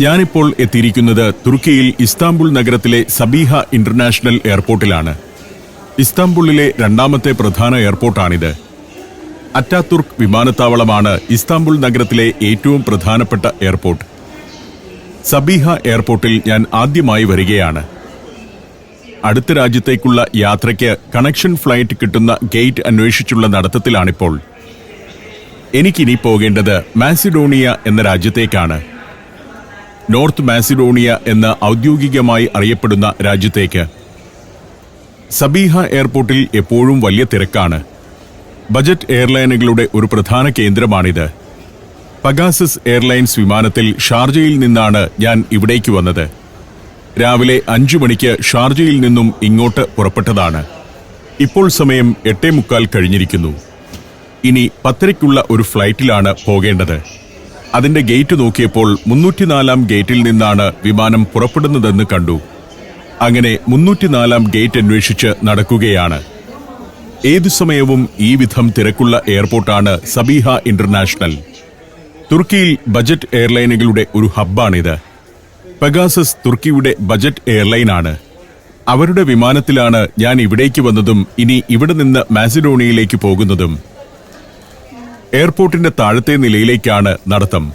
ഞാനിപ്പോൾ എത്തിയിരിക്കുന്നത് തുർക്കിയിൽ ഇസ്താംബുൾ നഗരത്തിലെ സബീഹ ഇന്റർനാഷണൽ എയർപോർട്ടിലാണ്. ഇസ്താംബുളിലെ രണ്ടാമത്തെ പ്രധാന എയർപോർട്ടാണിത്. അറ്റാതുർക്ക് വിമാനത്താവളമാണ് ഇസ്താംബുൾ നഗരത്തിലെ ഏറ്റവും പ്രധാനപ്പെട്ട എയർപോർട്ട്. സബീഹ എയർപോർട്ടിൽ ഞാൻ ആദ്യമായി വരികയാണ്. അടുത്ത രാജ്യത്തേക്കുള്ള യാത്രയ്ക്ക് കണക്ഷൻ ഫ്ലൈറ്റ് കിട്ടുന്ന ഗേറ്റ് അന്വേഷിച്ചുള്ള നടത്തത്തിലാണിപ്പോൾ. എനിക്കിനി പോകേണ്ടത് മാസിഡോണിയ എന്ന രാജ്യത്തേക്കാണ്. നോർത്ത് മാസിഡോണിയ എന്ന് ഔദ്യോഗികമായി അറിയപ്പെടുന്ന രാജ്യത്തേക്ക്. സബീഹ എയർപോർട്ടിൽ എപ്പോഴും വലിയ തിരക്കാണ്. ബജറ്റ് എയർലൈനുകളുടെ ഒരു പ്രധാന കേന്ദ്രമാണിത്. പഗാസസ് എയർലൈൻസ് വിമാനത്തിൽ ഷാർജയിൽ നിന്നാണ് ഞാൻ ഇവിടേക്ക് വന്നത്. രാവിലെ അഞ്ചു മണിക്ക് ഷാർജയിൽ നിന്നും ഇങ്ങോട്ട് പുറപ്പെട്ടതാണ്. ഇപ്പോൾ സമയം എട്ടേ മുക്കാൽ കഴിഞ്ഞിരിക്കുന്നു. ഇനി പത്തരയ്ക്കുള്ള ഒരു ഫ്ലൈറ്റിലാണ് പോകേണ്ടത്. അതിന്റെ ഗേറ്റ് നോക്കിയപ്പോൾ മുന്നൂറ്റിനാലാം ഗേറ്റിൽ നിന്നാണ് വിമാനം പുറപ്പെടുന്നതെന്ന് കണ്ടു. അങ്ങനെ മുന്നൂറ്റിനാലാം ഗേറ്റ് അന്വേഷിച്ച് നടക്കുകയാണ്. ഏതു സമയവും ഈ വിധം തിരക്കുള്ള എയർപോർട്ടാണ് സബീഹ ഇന്റർനാഷണൽ. തുർക്കിയിൽ ബജറ്റ് എയർലൈനുകളുടെ ഒരു ഹബ്ബാണിത്. പെഗാസസ് തുർക്കിയുടെ ബജറ്റ് എയർലൈനാണ്. അവരുടെ വിമാനത്തിലാണ് ഞാൻ ഇവിടേക്ക് വന്നതും ഇനി ഇവിടെ നിന്ന് മാസിഡോണിയയിലേക്ക് പോകുന്നതും. എയർപോർട്ടിന്റെ താഴത്തെ നിലയിലേക്കാണ് നടത്തം.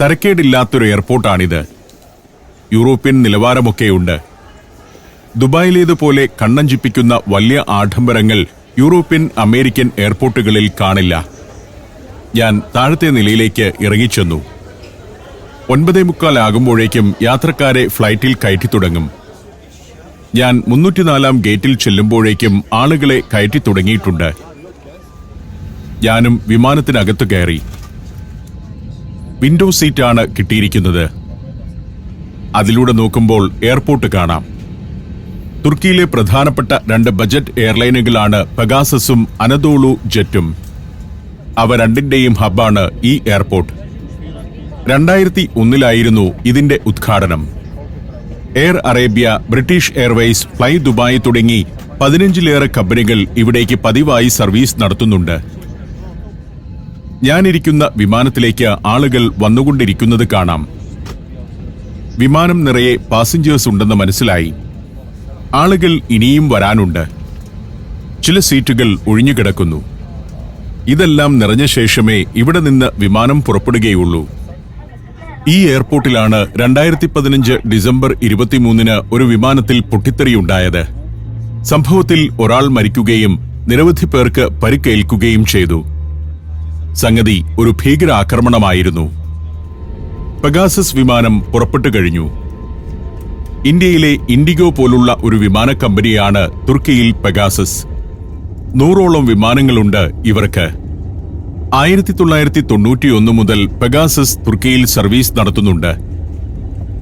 തരക്കേടില്ലാത്തൊരു എയർപോർട്ടാണിത്. യൂറോപ്യൻ നിലവാരമൊക്കെയുണ്ട്. ദുബായിലേതുപോലെ കണ്ണഞ്ചിപ്പിക്കുന്ന വലിയ ആഡംബരങ്ങൾ യൂറോപ്യൻ അമേരിക്കൻ എയർപോർട്ടുകളിൽ കാണില്ല. ഞാൻ താഴത്തെ നിലയിലേക്ക് ഇറങ്ങിച്ചെന്നു. ഒൻപതേ മുക്കാലാകുമ്പോഴേക്കും യാത്രക്കാരെ ഫ്ലൈറ്റിൽ കയറ്റി തുടങ്ങും. ഞാൻ മുന്നൂറ്റിനാലാം ഗേറ്റിൽ ചെല്ലുമ്പോഴേക്കും ആളുകളെ കയറ്റി തുടങ്ങിയിട്ടുണ്ട്. ഞാനും വിമാനത്തിനകത്ത് കയറി. വിൻഡോ സീറ്റാണ് കിട്ടിയിരിക്കുന്നത്. അതിലൂടെ നോക്കുമ്പോൾ എയർപോർട്ട് കാണാം. തുർക്കിയിലെ പ്രധാനപ്പെട്ട രണ്ട് ബജറ്റ് എയർലൈനുകളാണ് പെഗാസസും അനദോളു ജെറ്റും അവ രണ്ടിന്റെയും ഹബ്ബാണ് ഈ എയർപോർട്ട് രണ്ടായിരത്തി ഒന്നിലായിരുന്നു ഇതിന്റെ ഉദ്ഘാടനം. Air Arabia British Airways Fly Dubai തുടങ്ങി പതിനഞ്ചിലേറെ കമ്പനികൾ ഇവിടേക്ക് പതിവായി സർവീസ് നടത്തുന്നുണ്ട്. ഞാനിരിക്കുന്ന വിമാനത്തിലേക്ക് ആളുകൾ വന്നുകൊണ്ടിരിക്കുന്നത് കാണാം. വിമാനം നിറയെ പാസഞ്ചേഴ്സ് ഉണ്ടെന്ന് മനസ്സിലായി. ആളുകൾ ഇനിയും വരാനുണ്ട്. ചില സീറ്റുകൾ ഒഴിഞ്ഞുകിടക്കുന്നു ഇതെല്ലാം നിറഞ്ഞ ശേഷമേ ഇവിടെ നിന്ന് വിമാനം പുറപ്പെടുകയുള്ളൂ. ഈ എയർപോർട്ടിലാണ് രണ്ടായിരത്തി പതിനഞ്ച് ഡിസംബർ ഇരുപത്തിമൂന്നിന് ഒരു വിമാനത്തിൽ പൊട്ടിത്തെറിയുണ്ടായത്. സംഭവത്തിൽ ഒരാൾ മരിക്കുകയും നിരവധി പേർക്ക് പരിക്കേൽക്കുകയും ചെയ്തു. സംഗതി ഒരു ഭീകരാക്രമണമായിരുന്നു. പെഗാസസ് വിമാനം പുറപ്പെട്ടു കഴിഞ്ഞു. ഇന്ത്യയിലെ ഇൻഡിഗോ പോലുള്ള ഒരു വിമാന കമ്പനിയാണ് തുർക്കിയിൽ പെഗാസസ് നൂറോളം വിമാനങ്ങളുണ്ട് ഇവർക്ക്. ആയിരത്തി തൊള്ളായിരത്തി തൊണ്ണൂറ്റിയൊന്ന് മുതൽ പെഗാസസ് തുർക്കിയിൽ സർവീസ് നടത്തുന്നുണ്ട്.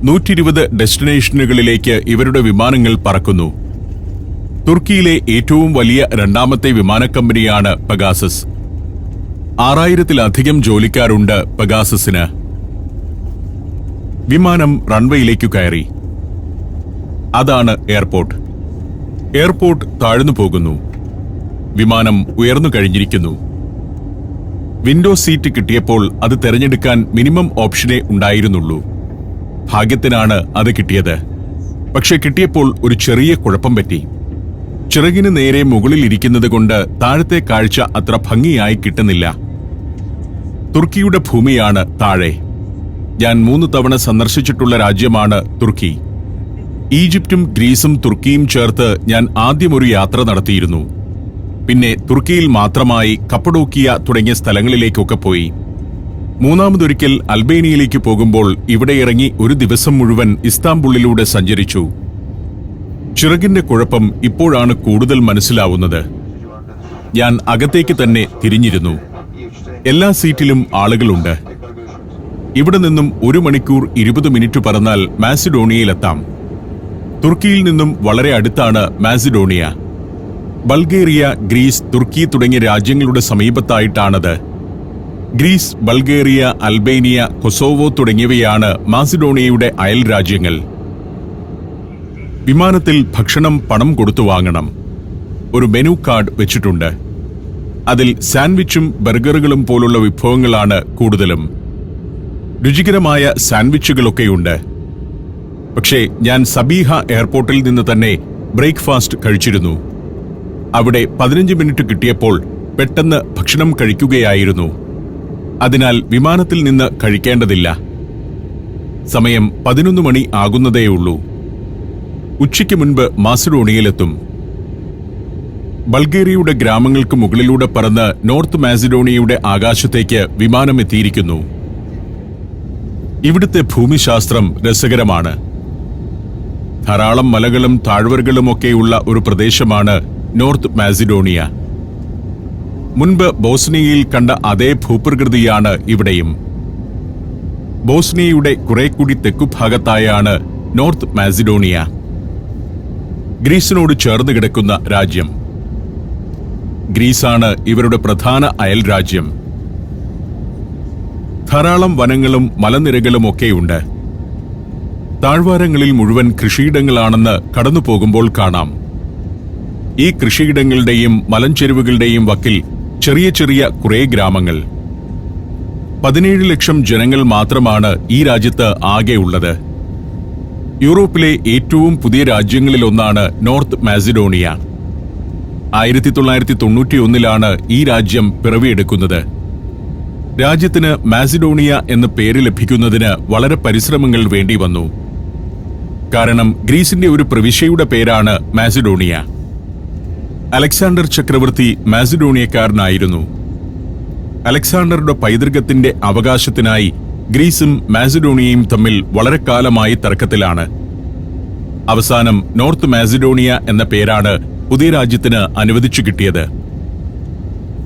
നൂറ്റിരുപത് ഡെസ്റ്റിനേഷനുകളിലേക്ക് ഇവരുടെ വിമാനങ്ങൾ പറക്കുന്നു. തുർക്കിയിലെ ഏറ്റവും വലിയ രണ്ടാമത്തെ വിമാനക്കമ്പനിയാണ് പെഗാസസ് ആറായിരത്തിലധികം ജോലിക്കാരുണ്ട് പെഗാസസിന്. വിമാനം റൺവേയിലേക്കു കയറി. അതാണ് എയർപോർട്ട്. എയർപോർട്ട് താഴ്ന്നു പോകുന്നു. വിമാനം ഉയർന്നു കഴിഞ്ഞിരിക്കുന്നു. വിൻഡോ സീറ്റ് കിട്ടിയപ്പോൾ അത് തെരഞ്ഞെടുക്കാൻ മിനിമം ഓപ്ഷനേ ഉണ്ടായിരുന്നുള്ളൂ. ഭാഗ്യത്തിനാണ് അത് കിട്ടിയത്. പക്ഷെ കിട്ടിയപ്പോൾ ഒരു ചെറിയ കുഴപ്പം പറ്റി. ചിറകിന് നേരെ മുകളിൽ ഇരിക്കുന്നത് കൊണ്ട് താഴത്തെ കാഴ്ച അത്ര ഭംഗിയായി കിട്ടുന്നില്ല. തുർക്കിയുടെ ഭൂമിയാണ് താഴെ. ഞാൻ മൂന്ന് തവണ സന്ദർശിച്ചിട്ടുള്ള രാജ്യമാണ് തുർക്കി. ഈജിപ്തും ഗ്രീസും തുർക്കിയും ചേർത്ത് ഞാൻ ആദ്യമൊരു യാത്ര നടത്തിയിരുന്നു. പിന്നെ തുർക്കിയിൽ മാത്രമായി കപ്പഡോക്കിയ തുടങ്ങിയ സ്ഥലങ്ങളിലേക്കൊക്കെ പോയി. മൂന്നാമതൊരിക്കൽ അൽബേനിയയിലേക്ക് പോകുമ്പോൾ ഇവിടെ ഇറങ്ങി ഒരു ദിവസം മുഴുവൻ ഇസ്താംബുളിലൂടെ സഞ്ചരിച്ചു. ചിറകിന്റെ കുഴപ്പം ഇപ്പോഴാണ് കൂടുതൽ മനസ്സിലാവുന്നത്. ഞാൻ അകത്തേക്ക് തന്നെ തിരിഞ്ഞിരുന്നു. എല്ലാ സീറ്റിലും ആളുകളുണ്ട്. ഇവിടെ നിന്നും ഒരു മണിക്കൂർ ഇരുപത് മിനിറ്റ് പറന്നാൽ മാസിഡോണിയയിലെത്താം. തുർക്കിയിൽ നിന്നും വളരെ അടുത്താണ് മാസിഡോണിയ. ബൾഗേറിയ ഗ്രീസ് തുർക്കി തുടങ്ങിയ രാജ്യങ്ങളുടെ സമീപത്തായിട്ടാണത്. ഗ്രീസ് ബൾഗേറിയ അൽബേനിയ കൊസോവോ തുടങ്ങിയവയാണ് മാസിഡോണിയയുടെ അയൽ രാജ്യങ്ങൾ. വിമാനത്തിൽ ഭക്ഷണം പണം കൊടുത്തു വാങ്ങണം. ഒരു മെനു കാർഡ് വെച്ചിട്ടുണ്ട്. അതിൽ സാൻഡ്വിച്ചും ബർഗറുകളും പോലുള്ള വിഭവങ്ങളാണ് കൂടുതലും. രുചികരമായ സാൻഡ്വിച്ചുകളൊക്കെയുണ്ട് പക്ഷേ ഞാൻ സബീഹ എയർപോർട്ടിൽ നിന്ന് തന്നെ ബ്രേക്ക്ഫാസ്റ്റ് കഴിച്ചിരുന്നു. അവിടെ പതിനഞ്ച് മിനിറ്റ് കിട്ടിയപ്പോൾ പെട്ടെന്ന് ഭക്ഷണം കഴിക്കുകയായിരുന്നു. അതിനാൽ വിമാനത്തിൽ നിന്ന് കഴിക്കേണ്ടതില്ല. സമയം പതിനൊന്ന് മണി ആകുന്നതേയുള്ളൂ. ഉച്ചയ്ക്ക് മുൻപ് മാസിഡോണിയയിലെത്തും. ബൾഗേറിയയുടെ ഗ്രാമങ്ങൾക്ക് മുകളിലൂടെ പറന്ന് നോർത്ത് മാസിഡോണിയയുടെ ആകാശത്തേക്ക് വിമാനം എത്തിയിരിക്കുന്നു ഇവിടുത്തെ ഭൂമിശാസ്ത്രം രസകരമാണ്. ധാരാളം മലകളും താഴ്വരകളുമൊക്കെയുള്ള ഒരു പ്രദേശമാണ് നോർത്ത് മാസിഡോണിയ. മുൻപ് ബോസ്നിയയിൽ കണ്ട അതേ ഭൂപ്രകൃതിയാണ് ഇവിടെയും. ബോസ്നിയയുടെ കുറെ കൂടി തെക്കുഭാഗത്തായാണ് നോർത്ത് മാസിഡോണിയ. ഗ്രീസിനോട് ചേർന്ന് കിടക്കുന്ന രാജ്യം. ഗ്രീസാണ് ഇവരുടെ പ്രധാന അയൽ രാജ്യം. ധാരാളം വനങ്ങളും മലനിരകളും ഒക്കെയുണ്ട്. താഴ്വാരങ്ങളിൽ മുഴുവൻ കൃഷിയിടങ്ങളാണെന്ന് കടന്നു പോകുമ്പോൾ കാണാം. ഈ കൃഷിയിടങ്ങളുടെയും മലഞ്ചെരുവുകളുടെയും വക്കിൽ ചെറിയ ചെറിയ കുറെ ഗ്രാമങ്ങൾ. പതിനേഴ് ലക്ഷം ജനങ്ങൾ മാത്രമാണ് ഈ രാജ്യത്ത് ഉള്ളത്. യൂറോപ്പിലെ ഏറ്റവും പുതിയ രാജ്യങ്ങളിലൊന്നാണ് നോർത്ത് മാസിഡോണിയ. ആയിരത്തി തൊള്ളായിരത്തി തൊണ്ണൂറ്റിയൊന്നിലാണ് ഈ രാജ്യം പിറവിയെടുക്കുന്നത്. രാജ്യത്തിന് മാസിഡോണിയ എന്ന പേര് ലഭിക്കുന്നതിന് വളരെ പരിശ്രമങ്ങൾ വേണ്ടി വന്നു. കാരണം ഗ്രീസിന്റെ ഒരു പ്രവിശ്യയുടെ പേരാണ് മാസിഡോണിയ. അലക്സാണ്ടർ ചക്രവർത്തി മാസിഡോണിയക്കാരനായിരുന്നു. അലക്സാണ്ടറുടെ പൈതൃകത്തിന്റെ അവകാശത്തിനായി ഗ്രീസും മാസിഡോണിയയും തമ്മിൽ വളരെ കാലമായി തർക്കത്തിലാണ്. അവസാനം നോർത്ത് മാസിഡോണിയ എന്ന പേരാണ് പുതിയ രാജ്യത്തിന് അനുവദിച്ചു കിട്ടിയത്.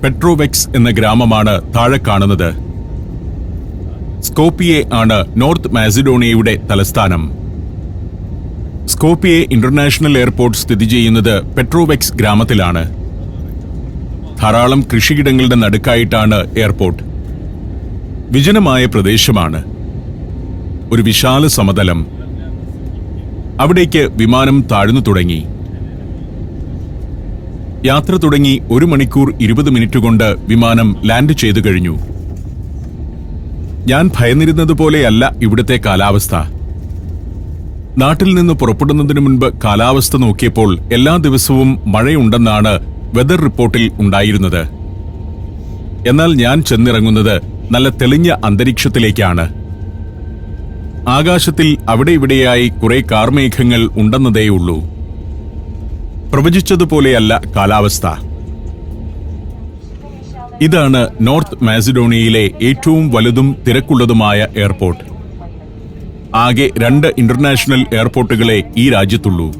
പെട്രോവെക്സ് എന്ന ഗ്രാമമാണ് താഴെ കാണുന്നത്. സ്കോപ്പിയെ ആണ് നോർത്ത് മാസിഡോണിയയുടെ തലസ്ഥാനം. സ്കോപ്പിയെ ഇന്റർനാഷണൽ എയർപോർട്ട് സ്ഥിതി ചെയ്യുന്നത് പെട്രോവെക്സ് ഗ്രാമത്തിലാണ്. ധാരാളം കൃഷിയിടങ്ങളുടെ നടുക്കായിട്ടാണ് എയർപോർട്ട്. വിജനമായ പ്രദേശമാണ്. ഒരു വിശാല സമതലം. അവിടേക്ക് വിമാനം താഴ്ന്നു തുടങ്ങി. യാത്ര തുടങ്ങി ഒരു മണിക്കൂർ ഇരുപത് മിനിറ്റ് കൊണ്ട് വിമാനം ലാൻഡ് ചെയ്തു കഴിഞ്ഞു. ഞാൻ ഭയന്നിരുന്നത് പോലെയല്ല ഇവിടുത്തെ കാലാവസ്ഥ. നാട്ടിൽ നിന്ന് പുറപ്പെടുന്നതിനു മുൻപ് കാലാവസ്ഥ നോക്കിയപ്പോൾ എല്ലാ ദിവസവും മഴയുണ്ടെന്നാണ് വെതർ റിപ്പോർട്ടിൽ ഉണ്ടായിരുന്നത്. എന്നാൽ ഞാൻ ചെന്നിറങ്ങുന്നത് നല്ല തെളിഞ്ഞ അന്തരീക്ഷത്തിലേക്കാണ്. ആകാശത്തിൽ അവിടെ ഇവിടെയായി കുറെ കാർമേഘങ്ങൾ ഉണ്ടെന്നതേയുള്ളൂ. പ്രവചിച്ചതുപോലെയല്ല കാലാവസ്ഥ. ഇതാണ് നോർത്ത് മാസിഡോണിയയിലെ ഏറ്റവും വലുതും തിരക്കുള്ളതുമായ എയർപോർട്ട്. ആകെ രണ്ട് ഇന്റർനാഷണൽ എയർപോർട്ടുകളെ ഈ രാജ്യത്തുള്ളൂ.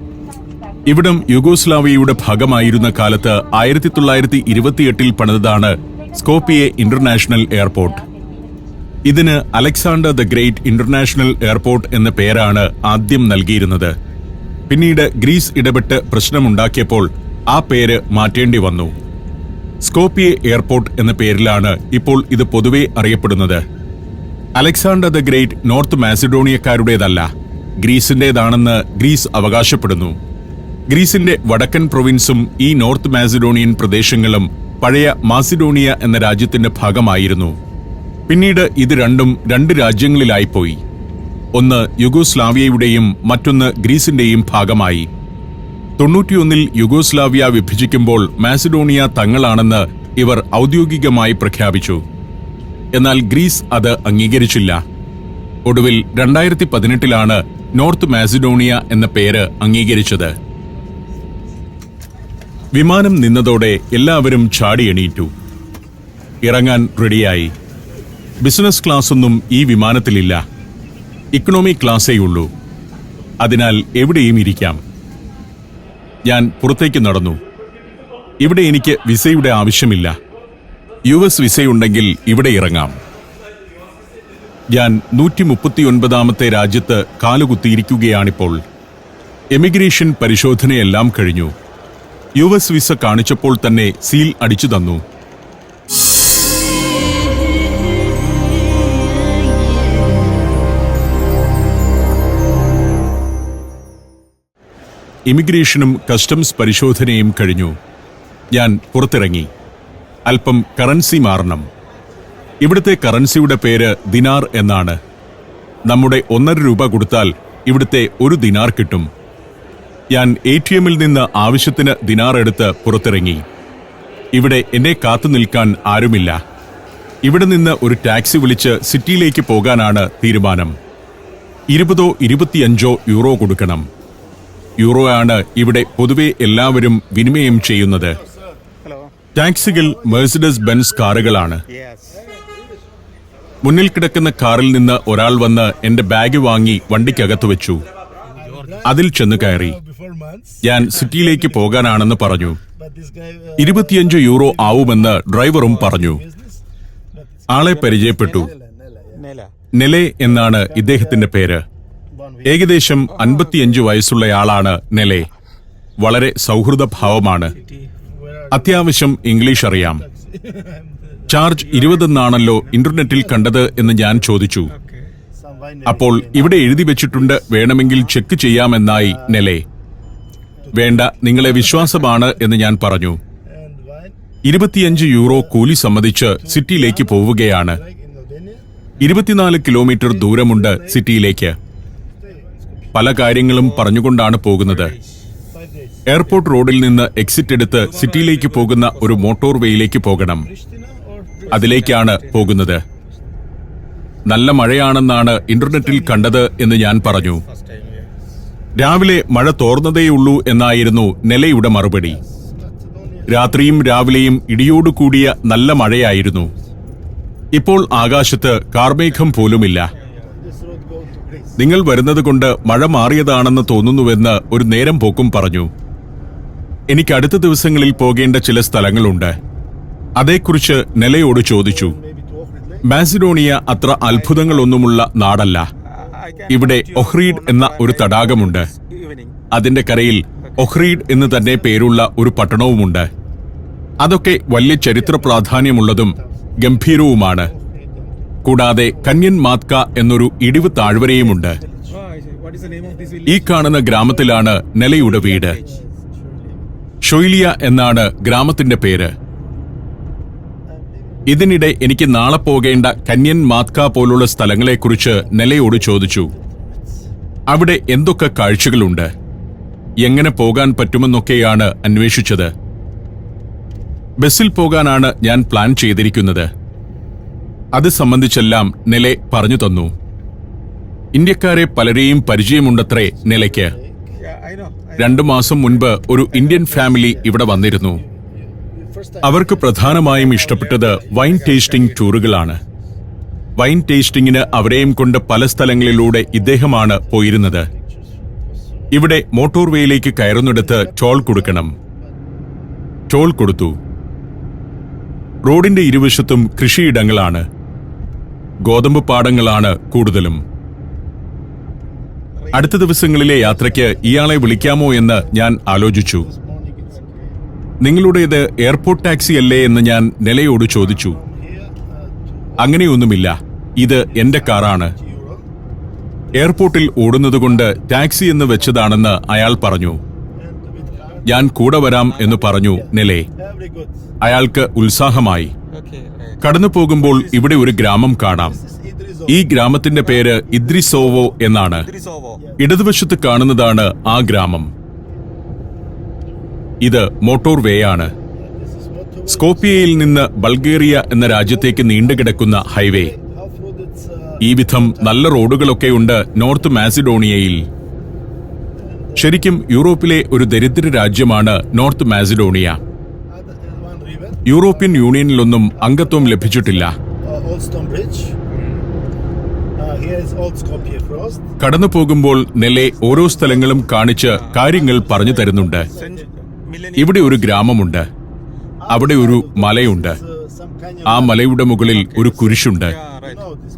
ഇവിടം യുഗോസ്ലാവിയയുടെ ഭാഗമായിരുന്ന കാലത്ത് ആയിരത്തി തൊള്ളായിരത്തി ഇരുപത്തിയെട്ടിൽ പണിതാണ് സ്കോപ്പിയെ ഇന്റർനാഷണൽ എയർപോർട്ട്. ഇതിന് Alexander the great international airport എന്ന പേരാണ് ആദ്യം നൽകിയിരുന്നത്. പിന്നീട് ഗ്രീസ് ഇടപെട്ട് പ്രശ്നമുണ്ടാക്കിയപ്പോൾ ആ പേര് മാറ്റേണ്ടി വന്നു. സ്കോപ്പിയെ എയർപോർട്ട് എന്ന പേരിലാണ് ഇപ്പോൾ ഇത് പൊതുവെ അറിയപ്പെടുന്നത്. അലക്സാണ്ടർ ദ ഗ്രേറ്റ് നോർത്ത് മാസിഡോണിയക്കാരുടേതല്ല ഗ്രീസിന്റേതാണെന്ന് ഗ്രീസ് അവകാശപ്പെടുന്നു. ഗ്രീസിന്റെ വടക്കൻ പ്രൊവിൻസും ഈ നോർത്ത് മാസിഡോണിയൻ പ്രദേശങ്ങളും പഴയ മാസിഡോണിയ എന്ന രാജ്യത്തിന്റെ ഭാഗമായിരുന്നു. പിന്നീട് ഇത് രണ്ടും രണ്ട് രാജ്യങ്ങളിലായിപ്പോയി. ഒന്ന് യുഗോസ്ലാവിയയുടെയും മറ്റൊന്ന് ഗ്രീസിന്റെയും ഭാഗമായി. തൊണ്ണൂറ്റിയൊന്നിൽ യുഗോസ്ലാവിയ വിഭജിക്കുമ്പോൾ മാസിഡോണിയ തങ്ങളാണെന്ന് ഇവർ ഔദ്യോഗികമായി പ്രഖ്യാപിച്ചു. എന്നാൽ ഗ്രീസ് അത് അംഗീകരിച്ചില്ല. ഒടുവിൽ രണ്ടായിരത്തി പതിനെട്ടിലാണ് നോർത്ത് മാസിഡോണിയ എന്ന പേര് അംഗീകരിച്ചത്. വിമാനം നിന്നതോടെ എല്ലാവരും ചാടി എണീറ്റു. ഇറങ്ങാൻ റെഡിയായി. ബിസിനസ് ക്ലാസ് ഒന്നും ഈ വിമാനത്തിലില്ല. ഇക്കണോമി ക്ലാസ്സേ ഉള്ളൂ. അതിനാൽ എവിടെയും ഇരിക്കാം. ഞാൻ പുറത്തേക്ക് നടന്നു. ഇവിടെ എനിക്ക് വിസയുടെ ആവശ്യമില്ല. യു എസ് വിസയുണ്ടെങ്കിൽ ഇവിടെ ഇറങ്ങാം. ഞാൻ നൂറ്റി മുപ്പത്തിയൊൻപതാമത്തെ രാജ്യത്ത് കാലുകുത്തിയിരിക്കുകയാണിപ്പോൾ. എമിഗ്രേഷൻ പരിശോധനയെല്ലാം കഴിഞ്ഞു. യു എസ് വിസ കാണിച്ചപ്പോൾ തന്നെ സീൽ അടിച്ചു തന്നു. ഇമിഗ്രേഷനും കസ്റ്റംസ് പരിശോധനയും കഴിഞ്ഞു. ഞാൻ പുറത്തിറങ്ങി. അല്പം കറൻസി മാറണം. ഇവിടുത്തെ കറൻസിയുടെ പേര് ദിനാർ എന്നാണ്. നമ്മുടെ ഒന്നര രൂപ കൊടുത്താൽ ഇവിടുത്തെ ഒരു ദിനാർ കിട്ടും. ഞാൻ എ ടി എമ്മിൽ നിന്ന് ആവശ്യത്തിന് ദിനാർ എടുത്ത് പുറത്തിറങ്ങി. ഇവിടെ എന്നെ കാത്തു നിൽക്കാൻ ആരുമില്ല. ഇവിടെ നിന്ന് ഒരു ടാക്സി വിളിച്ച് സിറ്റിയിലേക്ക് പോകാനാണ് തീരുമാനം. ഇരുപതോ ഇരുപത്തിയഞ്ചോ യൂറോ കൊടുക്കണം. യൂറോ ആണ് ഇവിടെ പൊതുവെ എല്ലാവരും വിനിമയം ചെയ്യുന്നത്. ടാക്സികൾ മെഴ്സിഡസ് ബെൻസ് കാറുകളാണ്. മുന്നിൽ കിടക്കുന്ന കാറിൽ നിന്ന് ഒരാൾ വന്ന് എന്റെ ബാഗ് വാങ്ങി വണ്ടിക്കകത്ത് വെച്ചു. അതിൽ ചെന്ന് കയറി. ഞാൻ സിറ്റിയിലേക്ക് പോകാനാണെന്ന് പറഞ്ഞു. ഇരുപത്തിയഞ്ച് യൂറോ ആവുമെന്ന് ഡ്രൈവറും പറഞ്ഞു. ആളെ പരിചയപ്പെട്ടു. നെലെ എന്നാണ് ഇദ്ദേഹത്തിന്റെ പേര്. ഏകദേശം അൻപത്തിയഞ്ച് വയസ്സുള്ളയാളാണ് നെലെ. വളരെ സൗഹൃദഭാവമാണ്. അത്യാവശ്യം ഇംഗ്ലീഷ് അറിയാം. ചാർജ് ഇരുപതെന്നാണല്ലോ ഇന്റർനെറ്റിൽ കണ്ടത് എന്ന് ഞാൻ ചോദിച്ചു. അപ്പോൾ ഇവിടെ എഴുതി വെച്ചിട്ടുണ്ട് വേണമെങ്കിൽ ചെക്ക് ചെയ്യാമെന്നായി നെലെ. വേണ്ട നിങ്ങളെ വിശ്വാസമാണ് എന്ന് ഞാൻ പറഞ്ഞു. ഇരുപത്തിയഞ്ച് യൂറോ കൂലി സമ്മതിച്ച് സിറ്റിയിലേക്ക് പോവുകയാണ്. ഇരുപത്തിനാല് കിലോമീറ്റർ ദൂരമുണ്ട് സിറ്റിയിലേക്ക്. പല കാര്യങ്ങളും പറഞ്ഞുകൊണ്ടാണ് പോകുന്നത്. എയർപോർട്ട് റോഡിൽ നിന്ന് എക്സിറ്റ് എടുത്ത് സിറ്റിയിലേക്ക് പോകുന്ന ഒരു മോട്ടോർ വേയിലേക്ക് പോകണം. അതിലേക്കാണ് പോകുന്നത്. നല്ല മഴയാണെന്നാണ് ഇന്റർനെറ്റിൽ കണ്ടത് എന്ന് ഞാൻ പറഞ്ഞു. രാവിലെ മഴ തോർന്നതേയുള്ളൂ എന്നായിരുന്നു നിലയുടെ മറുപടി. രാത്രിയും രാവിലെയും ഇടിയോടുകൂടിയ നല്ല മഴയായിരുന്നു. ഇപ്പോൾ ആകാശത്ത് കാർമേഘം പോലുമില്ല. നിങ്ങൾ വരുന്നത് കൊണ്ട് മഴ മാറിയതാണെന്ന് തോന്നുന്നുവെന്ന് ഒരു നേരം പോക്കും പറഞ്ഞു. എനിക്ക് അടുത്ത ദിവസങ്ങളിൽ പോകേണ്ട ചില സ്ഥലങ്ങളുണ്ട്. അതേക്കുറിച്ച് നെലയോട് ചോദിച്ചു? മാസിഡോണിയ അത്ര അത്ഭുതങ്ങളൊന്നുമുള്ള നാടല്ല. ഇവിടെ ഒഹ്രീഡ് എന്ന ഒരു തടാകമുണ്ട്. അതിന്റെ കരയിൽ ഒഹ്രീഡ് എന്ന് തന്നെ പേരുള്ള ഒരു പട്ടണവുമുണ്ട്. അതൊക്കെ വലിയ ചരിത്ര പ്രാധാന്യമുള്ളതും ഗംഭീരവുമാണ്. കൂടാതെ കന്യൻ മാത്ക എന്നൊരു ഇടിവ് താഴ്വരയുമുണ്ട്. ഈ കാണുന്ന ഗ്രാമത്തിലാണ് നെലയുടെ വീട്. ഷൊയ്ലിയ എന്നാണ് ഗ്രാമത്തിന്റെ പേര്. ഇതിനിടെ എനിക്ക് നാളെ പോകേണ്ട കന്യൻ മാത്ക പോലുള്ള സ്ഥലങ്ങളെക്കുറിച്ച് നെലയോട് ചോദിച്ചു. അവിടെ എന്തൊക്കെ കാഴ്ചകളുണ്ട്? എങ്ങനെ പോകാൻ പറ്റുമെന്നൊക്കെയാണ് അന്വേഷിച്ചത്. ബസ്സിൽ പോകാനാണ് ഞാൻ പ്ലാൻ ചെയ്തിരിക്കുന്നത്. അത് സംബന്ധിച്ചെല്ലാം നെലെ പറഞ്ഞു തന്നു. ഇന്ത്യക്കാരെ പലരെയും പരിചയമുണ്ടത്രേ നിലയ്ക്ക്. രണ്ടു മാസം മുൻപ് ഒരു ഇന്ത്യൻ ഫാമിലി ഇവിടെ വന്നിരുന്നു. അവർക്ക് പ്രധാനമായും ഇഷ്ടപ്പെട്ടത് വൈൻ ടേസ്റ്റിംഗ് ടൂറുകളാണ്. വൈൻ ടേസ്റ്റിംഗിന് അവരെയും കൊണ്ട് പല സ്ഥലങ്ങളിലൂടെ ഇദ്ദേഹമാണ് പോയിരുന്നത്. ഇവിടെ മോട്ടോർ വേയിലേക്ക് കയറുന്നിടത്ത് ടോൾ കൊടുക്കണം. ടോൾ കൊടുത്തു. റോഡിന്റെ ഇരുവശത്തും കൃഷിയിടങ്ങളാണ്. ഗോതമ്പ് പാടങ്ങളാണ് കൂടുതലും. അടുത്ത ദിവസങ്ങളിലെ യാത്രയ്ക്ക് ഇയാളെ വിളിക്കാമോ എന്ന് ഞാൻ ആലോചിച്ചു. നിങ്ങളുടേത് എയർപോർട്ട് ടാക്സി അല്ലേ എന്ന് ഞാൻ നിലയോട് ചോദിച്ചു. അങ്ങനെയൊന്നുമില്ല. ഇത് എന്റെ കാറാണ്. എയർപോർട്ടിൽ ഓടുന്നതുകൊണ്ട് ടാക്സി എന്ന് വെച്ചതാണെന്ന് അയാൾ പറഞ്ഞു. ഞാൻ കൂടെ വരാം എന്ന് പറഞ്ഞു നിലേ. അയാൾക്ക് ഉത്സാഹമായി. കടന്നു പോകുമ്പോൾ ഇവിടെ ഒരു ഗ്രാമം കാണാം. ഈ ഗ്രാമത്തിന്റെ പേര് ഇദ്രിസോവോ എന്നാണ്. ഇടതുവശത്ത് കാണുന്നതാണ് ആ ഗ്രാമം ഇത് മോട്ടോർ വേ ആണ്. സ്കോപ്പിയയിൽ നിന്ന് ബൾഗേറിയ എന്ന രാജ്യത്തേക്ക് നീണ്ടുകിടക്കുന്ന ഹൈവേ ഈ വിധം നല്ല റോഡുകളൊക്കെ ഉണ്ട് നോർത്ത് മാസിഡോണിയയിൽ ശരിക്കും യൂറോപ്പിലെ ഒരു ദരിദ്ര രാജ്യമാണ് നോർത്ത് മാസിഡോണിയ യൂറോപ്യൻ യൂണിയനിലൊന്നും അംഗത്വം ലഭിച്ചിട്ടില്ല Uh, Old Stone Bridge. Uh, here is Old Skopje Frost. കടന്നു പോകുമ്പോൾ നെല്ലെ ഓരോ സ്ഥലങ്ങളും കാണിച്ച് കാര്യങ്ങൾ പറഞ്ഞു തരുന്നുണ്ട് ഇവിടെ ഒരു ഗ്രാമമുണ്ട് അവിടെ ഒരു മലയുണ്ട് Uh. ആ മലയുടെ മുകളിൽ ഒരു കുരിശുണ്ട്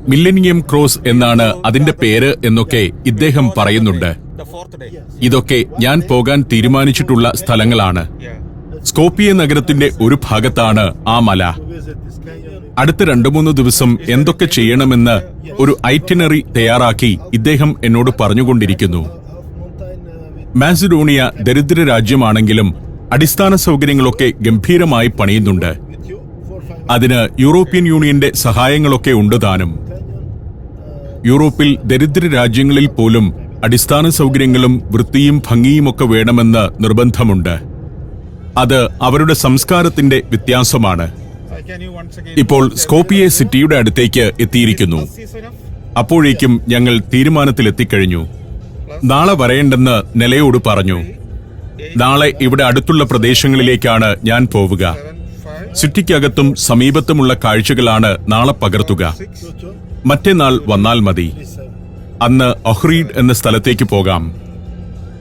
മില്ലനിയം ക്രോസ് എന്നാണ് അതിന്റെ പേര് എന്നൊക്കെ ഇദ്ദേഹം പറയുന്നുണ്ട്. ഇതൊക്കെ ഞാൻ പോകാൻ തീരുമാനിച്ചിട്ടുള്ള സ്ഥലങ്ങളാണ്. സ്കോപ്പിയ നഗരത്തിന്റെ ഒരു ഭാഗത്താണ് ആ മല. അടുത്ത രണ്ടു മൂന്ന് ദിവസം എന്തൊക്കെ ചെയ്യണമെന്ന് ഒരു ഐറ്റിനറി തയ്യാറാക്കി ഇദ്ദേഹം എന്നോട് പറഞ്ഞുകൊണ്ടിരിക്കുന്നു മാസിഡോണിയ ദരിദ്ര രാജ്യമാണെങ്കിലും അടിസ്ഥാന സൗകര്യങ്ങളൊക്കെ ഗംഭീരമായി പണിയുന്നുണ്ട് അതിന് യൂറോപ്യൻ യൂണിയന്റെ സഹായങ്ങളൊക്കെ ഉണ്ട് താനും. യൂറോപ്പിൽ ദരിദ്ര രാജ്യങ്ങളിൽ പോലും അടിസ്ഥാന സൗകര്യങ്ങളും വൃത്തിയും ഭംഗിയുമൊക്കെ വേണമെന്ന് നിർബന്ധമുണ്ട് അത് അവരുടെ സംസ്കാരത്തിന്റെ വ്യത്യാസമാണ്. ഇപ്പോൾ സ്കോപ്പിയെ സിറ്റിയുടെ അടുത്തേക്ക് എത്തിയിരിക്കുന്നു? അപ്പോഴേക്കും ഞങ്ങൾ തീരുമാനത്തിലെത്തിക്കഴിഞ്ഞു. നാളെ വരേണ്ടെന്ന് നിലയോട് പറഞ്ഞു. നാളെ ഇവിടെ അടുത്തുള്ള പ്രദേശങ്ങളിലേക്കാണ് ഞാൻ പോവുക. സിറ്റിക്കകത്തും സമീപത്തുമുള്ള കാഴ്ചകളാണ് നാളെ പകർത്തുക. മറ്റന്നാൾ വന്നാൽ മതി. അന്ന് ഒഹ്രീഡ് എന്ന സ്ഥലത്തേക്ക് പോകാം.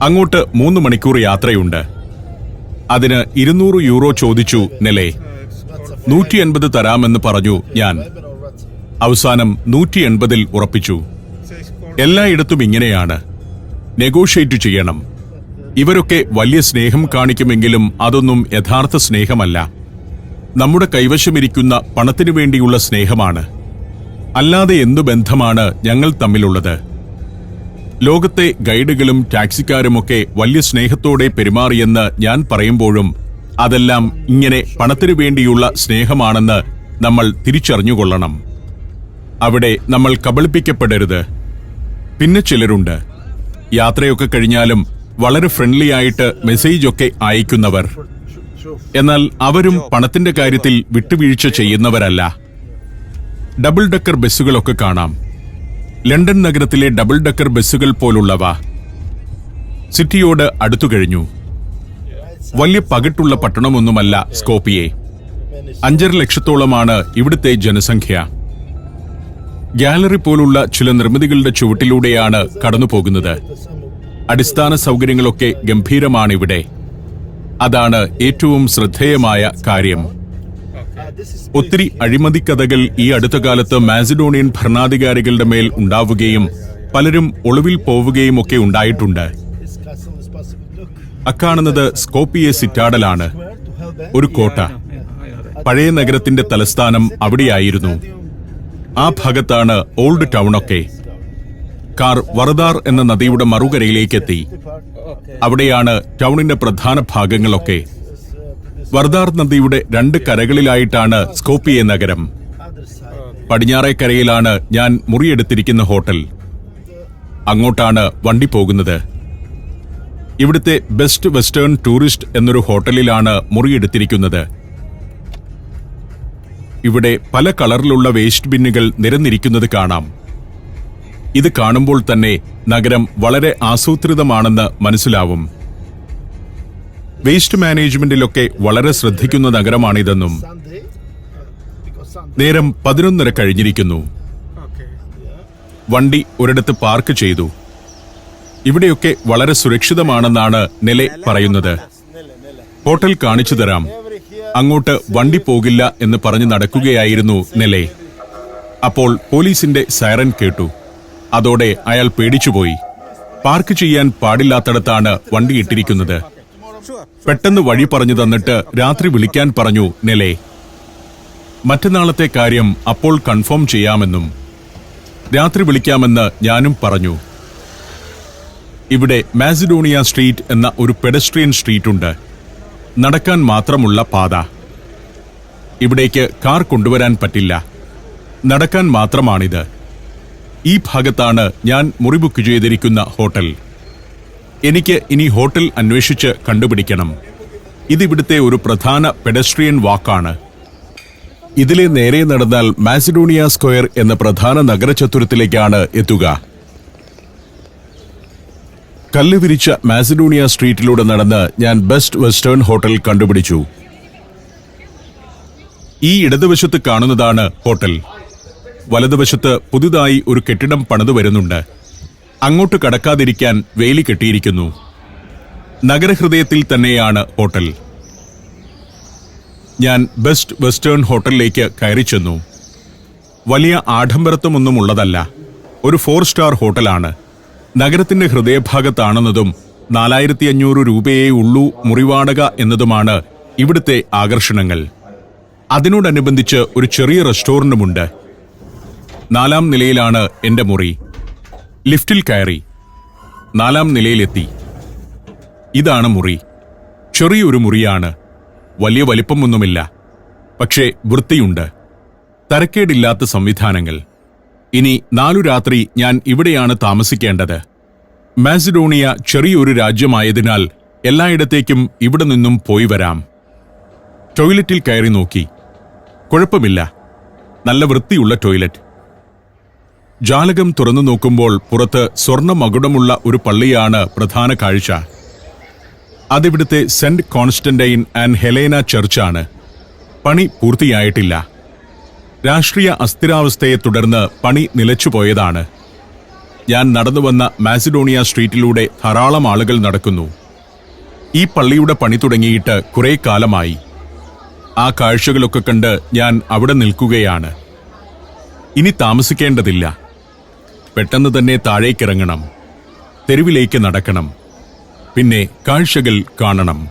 അങ്ങോട്ട് മൂന്ന് മണിക്കൂർ യാത്രയുണ്ട്. അതിന് ഇരുന്നൂറ് യൂറോ ചോദിച്ചു നെലെ നൂറ്റി എൺപത് തരാമെന്ന് പറഞ്ഞു ഞാൻ? അവസാനം നൂറ്റി എൺപതിൽ ഉറപ്പിച്ചു. എല്ലായിടത്തും ഇങ്ങനെയാണ്. നെഗോഷിയേറ്റ് ചെയ്യണം. ഇവരൊക്കെ വലിയ സ്നേഹം കാണിക്കുമെങ്കിലും അതൊന്നും യഥാർത്ഥ സ്നേഹമല്ല. നമ്മുടെ കൈവശമിരിക്കുന്ന പണത്തിനു വേണ്ടിയുള്ള സ്നേഹമാണ്. അല്ലാതെ എന്തു ബന്ധമാണ് ഞങ്ങൾ തമ്മിലുള്ളത്? ലോകത്തെ ഗൈഡുകളും ടാക്സിക്കാരുമൊക്കെ വലിയ സ്നേഹത്തോടെ പെരുമാറിയെന്ന് ഞാൻ പറയുമ്പോഴും അതെല്ലാം ഇങ്ങനെ പണത്തിനു വേണ്ടിയുള്ള സ്നേഹമാണെന്ന് നമ്മൾ തിരിച്ചറിഞ്ഞുകൊള്ളണം. അവിടെ നമ്മൾ കബളിപ്പിക്കപ്പെടരുത്. പിന്നെ ചിലരുണ്ട്. യാത്രയൊക്കെ കഴിഞ്ഞാലും വളരെ ഫ്രണ്ട്ലി ആയിട്ട് മെസ്സേജ് ഒക്കെ അയക്കുന്നവർ. എന്നാൽ അവരും പണത്തിന്റെ കാര്യത്തിൽ വിട്ടുവീഴ്ച ചെയ്യുന്നവരല്ല. ഡബിൾ ഡക്കർ ബസ്സുകളൊക്കെ കാണാം. ലണ്ടൻ നഗരത്തിലെ ഡബിൾ ഡക്കർ ബസ്സുകൾ പോലുള്ളവ സിറ്റിയോട് അടുത്തു കഴിഞ്ഞു. വലിയ പകിട്ടുള്ള പട്ടണമൊന്നുമല്ല സ്കോപ്പിയെ. അഞ്ചര ലക്ഷത്തോളമാണ് ഇവിടുത്തെ ജനസംഖ്യ. ഗാലറി പോലുള്ള ചില നിർമ്മിതികളുടെ ചുവട്ടിലൂടെയാണ് കടന്നുപോകുന്നത്. അടിസ്ഥാന സൗകര്യങ്ങളൊക്കെ ഗംഭീരമാണിവിടെ. അതാണ് ഏറ്റവും ശ്രദ്ധേയമായ കാര്യം. ഒത്തിരി അഴിമതി കഥകൾ ഈ അടുത്ത കാലത്ത് മാസിഡോണിയൻ ഭരണാധികാരികളുടെ മേൽ ഉണ്ടാവുകയും പലരും ഒളിവിൽ പോവുകയും ഒക്കെ ഉണ്ടായിട്ടുണ്ട്. അക്കാണുന്നത് സ്കോപ്പിയെ സിറ്റാഡലാണ്? ഒരു കോട്ട. പഴയ നഗരത്തിന്റെ തലസ്ഥാനം അവിടെയായിരുന്നു. ആ ഭാഗത്താണ് ഓൾഡ് ടൗണൊക്കെ. കാർ വറദാർ എന്ന നദിയുടെ മറുകരയിലേക്കെത്തി. അവിടെയാണ് ടൗണിന്റെ പ്രധാന ഭാഗങ്ങളൊക്കെ. വർദാർ നദിയുടെ രണ്ട് കരകളിലായിട്ടാണ് സ്കോപ്പിയെ നഗരം. പടിഞ്ഞാറേ കരയിലാണ് ഞാൻ മുറിയെടുത്തിരിക്കുന്ന ഹോട്ടൽ. അങ്ങോട്ടാണ് വണ്ടി പോകുന്നത്. ഇവിടുത്തെ ബെസ്റ്റ് വെസ്റ്റേൺ ടൂറിസ്റ്റ് എന്നൊരു ഹോട്ടലിലാണ് മുറിയെടുത്തിരിക്കുന്നത്. ഇവിടെ പല കളറിലുള്ള വേസ്റ്റ് ബിന്നുകൾ നിരന്നിരിക്കുന്നത് കാണാം. ഇത് കാണുമ്പോൾ തന്നെ നഗരം വളരെ ആസൂത്രിതമാണെന്ന് മനസ്സിലാവും. വേസ്റ്റ് മാനേജ്മെന്റിലൊക്കെ വളരെ ശ്രദ്ധിക്കുന്ന നഗരമാണിതെന്നും. നേരം പതിനൊന്നര കഴിഞ്ഞിരിക്കുന്നു. വണ്ടി ഒരിടത്ത് പാർക്ക് ചെയ്തു ഇവിടെയൊക്കെ വളരെ സുരക്ഷിതമാണെന്നാണ് നില പറയുന്നത് ഹോട്ടൽ കാണിച്ചു തരാം അങ്ങോട്ട് വണ്ടി പോകില്ല എന്ന് പറഞ്ഞു നടക്കുകയായിരുന്നു നിലെ അപ്പോൾ പോലീസിന്റെ സൈറൻ കേട്ടു അതോടെ അയാൾ പേടിച്ചുപോയി പാർക്ക് ചെയ്യാൻ പാടില്ലാത്തടത്താണ് വണ്ടി ഇട്ടിരിക്കുന്നത്. പെട്ടെന്ന് വഴി പറഞ്ഞു തന്നിട്ട് രാത്രി വിളിക്കാൻ പറഞ്ഞു നെലെ. മറ്റന്നാളത്തെ കാര്യം അപ്പോൾ കൺഫേം ചെയ്യാമെന്നും രാത്രി വിളിക്കാമെന്ന് ഞാനും പറഞ്ഞു. ഇവിടെ മാസിഡോണിയ സ്ട്രീറ്റ് എന്ന ഒരു പെഡസ്ട്രിയൻ സ്ട്രീറ്റ് ഉണ്ട് നടക്കാൻ മാത്രമുള്ള പാത. ഇവിടേക്ക് കാർ കൊണ്ടുവരാൻ പറ്റില്ല. നടക്കാൻ മാത്രമാണിത്. ഈ ഭാഗത്താണ് ഞാൻ മുറി ബുക്ക് ചെയ്തിരിക്കുന്ന ഹോട്ടൽ. എനിക്ക് ഇനി ഹോട്ടൽ അന്വേഷിച്ച് കണ്ടുപിടിക്കണം. ഇതിവിടുത്തെ ഒരു പ്രധാന പെഡസ്ട്രിയൻ വാക്കാണ്. ഇതിലെ നേരെ നടന്നാൽ മാസിഡോണിയ സ്ക്വയർ എന്ന പ്രധാന നഗരചത്തുരത്തിലേക്കാണ് എത്തുക. കല്ല് വിരിച്ച മാസിഡോണിയ സ്ട്രീറ്റിലൂടെ നടന്ന് ഞാൻ ബെസ്റ്റ് വെസ്റ്റേൺ ഹോട്ടൽ കണ്ടുപിടിച്ചു. ഈ ഇടതുവശത്ത് കാണുന്നതാണ് ഹോട്ടൽ. വലതുവശത്ത് പുതുതായി ഒരു കെട്ടിടം പണിതു വരുന്നുണ്ട്. അങ്ങോട്ട് കടക്കാതിരിക്കാൻ വേലി കെട്ടിയിരിക്കുന്നു. നഗരഹൃദയത്തിൽ തന്നെയാണ് ഹോട്ടൽ. ഞാൻ ബെസ്റ്റ് വെസ്റ്റേൺ ഹോട്ടലിലേക്ക് കയറി ചെന്നു. വലിയ ആഡംബരത്വമൊന്നും ഉള്ളതല്ല. ഒരു ഫോർ സ്റ്റാർ ഹോട്ടലാണ്. നഗരത്തിന്റെ ഹൃദയഭാഗത്താണെന്നതും നാലായിരത്തി അഞ്ഞൂറ് രൂപയേ ഉള്ളൂ മുറിവാടക എന്നതുമാണ് ഇവിടുത്തെ ആകർഷണങ്ങൾ. അതിനോടനുബന്ധിച്ച് ഒരു ചെറിയ റെസ്റ്റോറന്റുമുണ്ട്. നാലാം നിലയിലാണ് എന്റെ മുറി. ലിഫ്റ്റിൽ കയറി നാലാം നിലയിലെത്തി. ഇതാണ് മുറി. ചെറിയൊരു മുറിയാണ്. വലിയ വലിപ്പമൊന്നുമില്ല. പക്ഷേ വൃത്തിയുണ്ട്. തരക്കേടില്ലാത്ത സംവിധാനങ്ങൾ. ഇനി നാലു രാത്രി ഞാൻ ഇവിടെയാണ് താമസിക്കേണ്ടത്. മാസിഡോണിയ ചെറിയൊരു രാജ്യമായതിനാൽ എല്ലായിടത്തേക്കും ഇവിടെ നിന്നും പോയി വരാം. ടോയ്ലറ്റിൽ കയറി നോക്കി. കുഴപ്പമില്ല. നല്ല വൃത്തിയുള്ള ടോയ്ലറ്റ്. ജാലകം തുറന്നു നോക്കുമ്പോൾ പുറത്ത് സ്വർണ മകുടമുള്ള ഒരു പള്ളിയാണ് പ്രധാന കാഴ്ച. അതിവിടുത്തെ സെന്റ് കോൺസ്റ്റന്റൈൻ ആൻഡ് ഹെലേന ചർച്ചാണ്. പണി പൂർത്തിയായിട്ടില്ല. രാഷ്ട്രീയ അസ്ഥിരാവസ്ഥയെ തുടർന്ന് പണി നിലച്ചുപോയതാണ്. ഞാൻ നടന്നുവന്ന മാസിഡോണിയ സ്ട്രീറ്റിലൂടെ ധാരാളം ആളുകൾ നടക്കുന്നു. ഈ പള്ളിയുടെ പണി തുടങ്ങിയിട്ട് കുറേ കാലമായി. ആ കാഴ്ചകളൊക്കെ കണ്ട് ഞാൻ അവിടെ നിൽക്കുകയാണ്. ഇനി താമസിക്കേണ്ടതില്ല. പെട്ടെന്ന് തന്നെ താഴേക്കിറങ്ങണം. തെരുവിലേക്ക് നടക്കണം. പിന്നെ കാഴ്ചകൾ കാണണം.